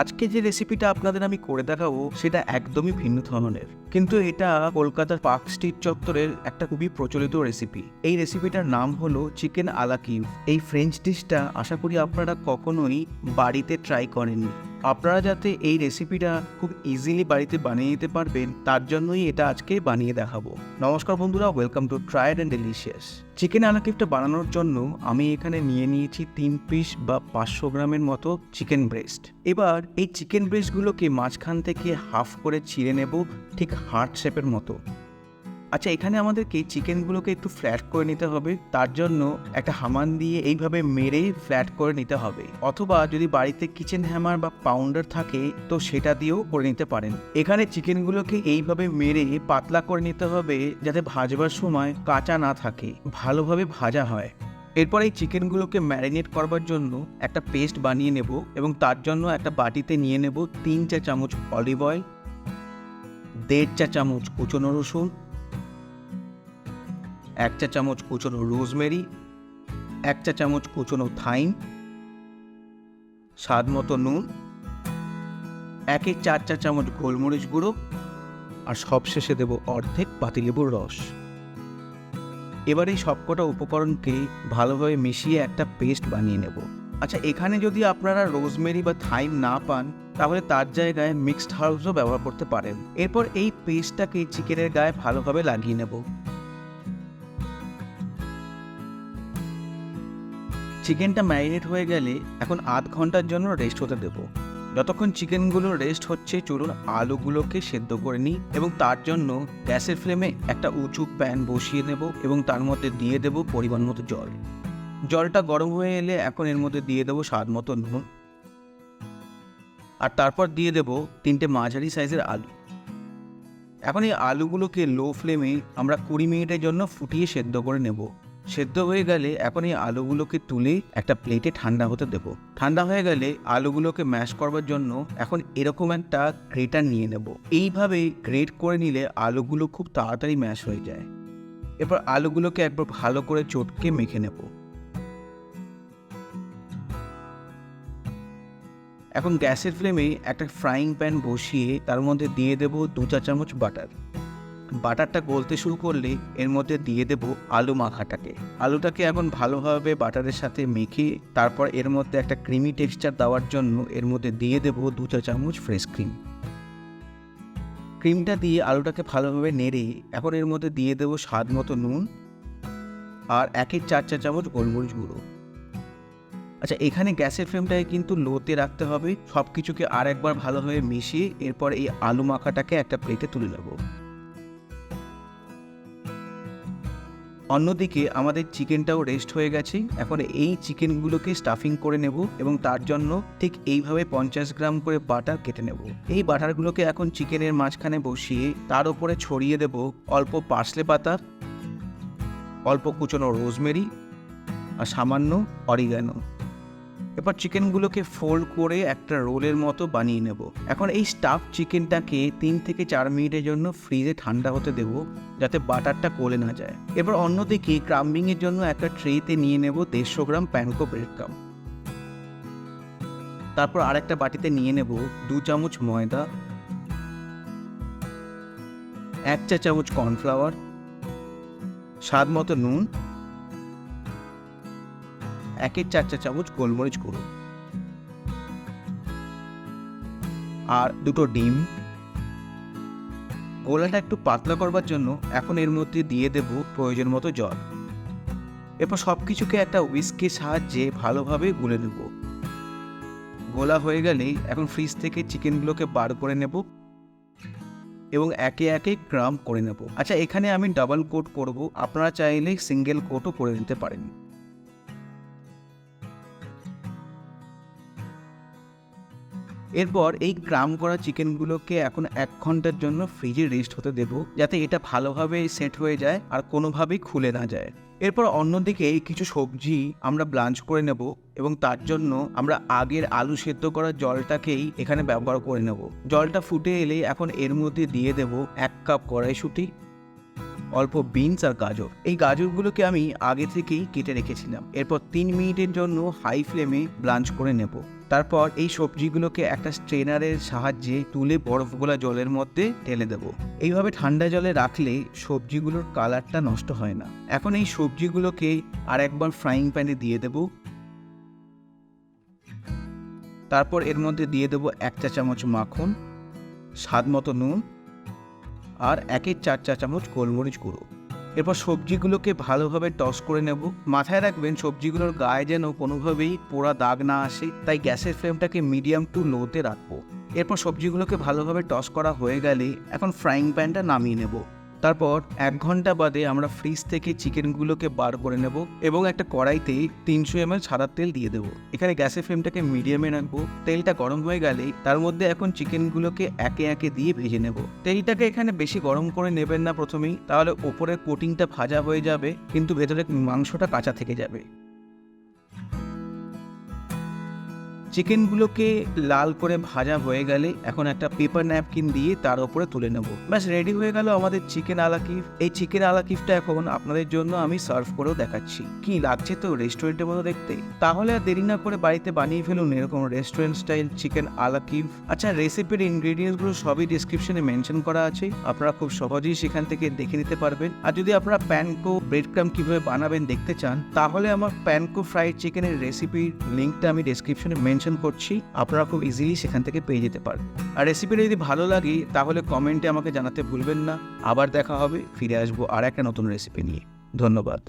আজকে যে রেসিপিটা আপনাদের আমি করে দেখাবো সেটা একদমই ভিন্ন ধরনের। কিন্তু এটা কলকাতার পার্ক স্ট্রিট চত্বরের একটা খুবই প্রচলিত রেসিপি এই রেসিপিটার নাম হলো চিকেন আলা কিউ এই ফ্রেঞ্চ ডিশটা আশা করি আপনারা কখনোই বাড়িতে ট্রাই করেননি। আপনারা যাতে এই রেসিপিটা খুব ইজিলি বাড়িতে বানিয়ে নিতে পারবেন, তার জন্যই এটা আজকে বানিয়ে দেখাবো। নমস্কার বন্ধুরা welcome to tried and delicious chicken আলাকিফটা বানানোর জন্য আমি এখানে নিয়ে নিয়েছি তিন পিস বা পাঁচশো গ্রামের মতো চিকেন ব্রেস্ট এবার এই চিকেন ব্রেস্টগুলোকে মাঝখান থেকে হাফ করে ছিঁড়ে নেব, ঠিক হার্ট শেপের মতো। আচ্ছা এখানে আমাদেরকে চিকেনগুলোকে একটু ফ্ল্যাট করে নিতে হবে? তার জন্য একটা হামান দিয়ে এইভাবে মেরে ফ্ল্যাট করে নিতে হবে। অথবা যদি বাড়িতে কিচেন হ্যামার বা পাউন্ডার থাকে, তো সেটা দিয়েও করে নিতে পারেন। এখানে চিকেনগুলোকে এইভাবে মেরে পাতলা করে নিতে হবে যাতে ভাজবার সময় কাঁচা না থাকে, ভালোভাবে ভাজা হয়। এরপর এই চিকেনগুলোকে ম্যারিনেট করবার জন্য একটা পেস্ট বানিয়ে নেব এবং তার জন্য একটা বাটিতে নিয়ে নেব তিন চা চামচ অলিভ অয়েল দেড় চা চামচ কুচনো রসুন, এক চা চামচ কুচনো রোজমেরি, এক চা চামচ কুচনো থাইম, স্বাদ মতো নুন, একে চার চা চামচ গোলমরিচ গুঁড়ো আর সবশেষে দেব অর্ধেক পাতিলেবুর রস। এবার এই সবকটা উপকরণকে ভালোভাবে মিশিয়ে একটা পেস্ট বানিয়ে নেব। আচ্ছা এখানে যদি আপনারা রোজমেরি বা থাইম না পান তাহলে তার জায়গায় মিক্সড হার্বসও ব্যবহার করতে পারেন। এরপর এই পেস্টটাকে চিকেনের গায়ে ভালোভাবে লাগিয়ে নেব। চিকেনটা ম্যারিনেট হয়ে গেলে এখন আধ ঘণ্টার জন্য রেস্ট হতে দেবো। যতক্ষণ চিকেনগুলো রেস্ট হচ্ছে, চলুন আলুগুলোকে সেদ্ধ করে নিই এবং তার জন্য গ্যাসের ফ্লেমে একটা উঁচু প্যান বসিয়ে দেব এবং তার মধ্যে দিয়ে দেব পরিমাণ মতো জল। জলটা গরম হয়ে এলে এখন এর মধ্যে দিয়ে দেবো স্বাদ মতো নুন। আর তারপর দিয়ে দেব তিনটে মাঝারি সাইজের আলু। এখন এই আলুগুলোকে লো ফ্লেমে আমরা কুড়ি মিনিটের জন্য ফুটিয়ে সেদ্ধ করে নেব। সেদ্ধ হয়ে গেলে এখন এই আলুগুলোকে তুলে একটা প্লেটে ঠান্ডা হতে দেব। ঠান্ডা হয়ে গেলে আলুগুলোকে ম্যাশ করবার জন্য এখন এরকম একটা গ্রেটার নিয়ে নেব। এইভাবে গ্রেট করে নিলে আলুগুলো খুব তাড়াতাড়ি ম্যাশ হয়ে যায়। এরপর আলুগুলোকে একবার ভালো করে চটকে মেখে নেব। এখন গ্যাসের ফ্লেমে একটা ফ্রাইং প্যান বসিয়ে তার মধ্যে দিয়ে দেব দু চা চামচ বাটার বাটারটা গলতে শুরু করলে এর মধ্যে দিয়ে দেব আলু মাখাটাকে। আলুটাকে এখন ভালোভাবে বাটারের সাথে মেখে তারপর এর মধ্যে একটা ক্রিমি টেক্সচার দেওয়ার জন্য এর মধ্যে দিয়ে দেব দু চা চামচ ফ্রেশ ক্রিম ক্রিমটা দিয়ে আলুটাকে ভালোভাবে নেড়ে এখন এর মধ্যে দিয়ে দেব স্বাদ মতো নুন আর একের চার চা চামচ গোলমরিচ গুঁড়ো। আচ্ছা এখানে গ্যাসের ফ্লেমটাকে কিন্তু লোতে রাখতে হবে। সব কিছুকে আর একবার ভালোভাবে মিশিয়ে এরপর এই আলু মাখাটাকে একটা প্লেটে তুলে নেব। অন্যদিকে আমাদের চিকেনটাও রেস্ট হয়ে গেছে। এখন এই চিকেনগুলোকে স্টাফিং করে নেব এবং তার জন্য ঠিক এইভাবে পঞ্চাশ গ্রাম করে বাটার কেটে নেব। এই বাটারগুলোকে এখন চিকেনের মাঝখানে বসিয়ে তার উপরে ছড়িয়ে দেব অল্প পার্সলে পাতা, অল্প কুচনো রোজমেরি আর সামান্য অরিগানো। এবার চিকেনগুলোকে ফোল্ড করে একটা রোলের মতো বানিয়ে নেব। এখন এই স্টাফ চিকেনটাকে তিন থেকে চার মিনিটের জন্য ফ্রিজে ঠান্ডা হতে দেব, যাতে বাটারটা গলে না যায়। এবার অন্যদিকে ক্রাম্বিংয়ের জন্য একটা ট্রেতে নিয়ে নেব দেড়শো গ্রাম প্যানকো ব্রেড কাম তারপর আরেকটা বাটিতে নিয়ে নেব দু চামচ ময়দা, এক চা চামচ কর্নফ্লাওয়ার, স্বাদ মতো নুন একের চার চা চামচ গোলমরিচ গুঁড়ো। আর দুটো ডিম। গোলাটা একটু পাতলা করবার জন্য এখন এর মধ্যে দিয়ে দেব প্রয়োজন মতো জল। এরপর সব কিছুকে একটা উইস্কের সাহায্যে ভালোভাবে গুলে নেব। গোলা হয়ে গেলেই এখন ফ্রিজ থেকে চিকেনগুলোকে বার করে নেব এবং একে একে ক্রাম করে নেব। আচ্ছা এখানে আমি ডাবল কোট করব। আপনারা চাইলে সিঙ্গেল কোটও করে নিতে পারেন। এরপর এই গ্রাম করা চিকেনগুলোকে এখন এক ঘণ্টার জন্য ফ্রিজে রেস্ট হতে দেব, যাতে এটা ভালোভাবে সেট হয়ে যায় আর কোনোভাবেই খুলে না যায়। এরপর অন্যদিকে কিছু সবজি আমরা ব্লাঞ্চ করে নেব এবং তার জন্য আমরা আগের আলু সেদ্ধ করা জলটাকেই এখানে ব্যবহার করে নেব। জলটা ফুটে এলে এখন এর মধ্যে দিয়ে দেব এক কাপ কড়াইশুঁটি, অল্প বিনস আর গাজর। এই গাজরগুলোকে আমি আগে থেকেই কেটে রেখেছিলাম। এরপর তিন মিনিটের জন্য হাই ফ্লেমে ব্লাঞ্চ করে নেব। তারপর এই সবজিগুলোকে একটা স্ট্রেনারের সাহায্যে তুলে বরফগুলা জলের মধ্যে ঢেলে দেবো। এইভাবে ঠান্ডা জলে রাখলে সবজিগুলোর কালারটা নষ্ট হয় না। এখন এই সবজিগুলোকে আর একবার ফ্রাইং প্যানে দিয়ে দেবো। তারপর এর মধ্যে দিয়ে দেবো এক চা চামচ মাখন, স্বাদ মতো নুন আর একের চার চা চামচ গোলমরিচ গুঁড়ো। এরপর সবজিগুলোকে ভালোভাবে টস করে নেব। মাথায় রাখবেন, সবজিগুলোর গায়ে যেন কোনোভাবেই পোড়া দাগ না আসে, তাই গ্যাসের ফ্লেমটাকে মিডিয়াম টু লোতে রাখব। এরপর সবজিগুলোকে ভালোভাবে টস করা হয়ে গেলে এখন ফ্রাইং প্যানটা নামিয়ে নেব। তারপর এক ঘণ্টা বাদে আমরা ফ্রিজ থেকে চিকেনগুলোকে বার করে নেব এবং একটা কড়াইতে তিনশো এম এল সাদার তেল দিয়ে দেবো। এখানে গ্যাসের ফ্লেমটাকে মিডিয়ামে রাখব। তেলটা গরম হয়ে গেলে তার মধ্যে এখন চিকেনগুলোকে একে একে দিয়ে ভেজে নেব। তেলটাকে এখানে বেশি গরম করে নেবেন না প্রথমেই, তাহলে ওপরের কোটিংটা ভাজা হয়ে যাবে, কিন্তু ভেতরে মাংসটা কাঁচা থেকে যাবে। চিকেনগুলোকে লাল করে ভাজা হয়ে গেলে এখন একটা পেপার ন্যাপকিন দিয়ে তার উপরে তুলে নেব। ব্যাস রেডি হয়ে গেল আমাদের চিকেন আলাকিফ এই চিকেন আলাকিফটা এখন আপনাদের জন্য আমি সার্ভ করেও দেখাচ্ছি। কি লাগছে তো রেস্টুরেন্টের মতো দেখতে? তাহলে আর দেরি না করে বাড়িতে বানিয়ে ফেলুন এরকম রেস্টুরেন্ট স্টাইল চিকেন আলাকিফ আচ্ছা রেসিপির ইনগ্রেডিয়েন্টসগুলো সবই ডিসক্রিপশনে মেনশন করা আছে। আপনারা খুব সহজেই সেখান থেকে দেখে নিতে পারবেন। আর যদি আপনারা প্যানকো ব্রেড ক্রাম কীভাবে বানাবেন দেখতে চান, তাহলে আমার প্যানকো ফ্রাইড চিকেনের রেসিপির লিঙ্কটা আমি ডিসক্রিপশনে মেনশন করছি, আপনারা খুব ইজিলি সেখান থেকে পেয়ে যেতে পারবেন। আর রেসিপিটা যদি ভালো লাগে, তাহলে কমেন্টে আমাকে জানাতে ভুলবেন না। আবার দেখা হবে, ফিরে আসব আর একটা নতুন রেসিপি নিয়ে। ধন্যবাদ।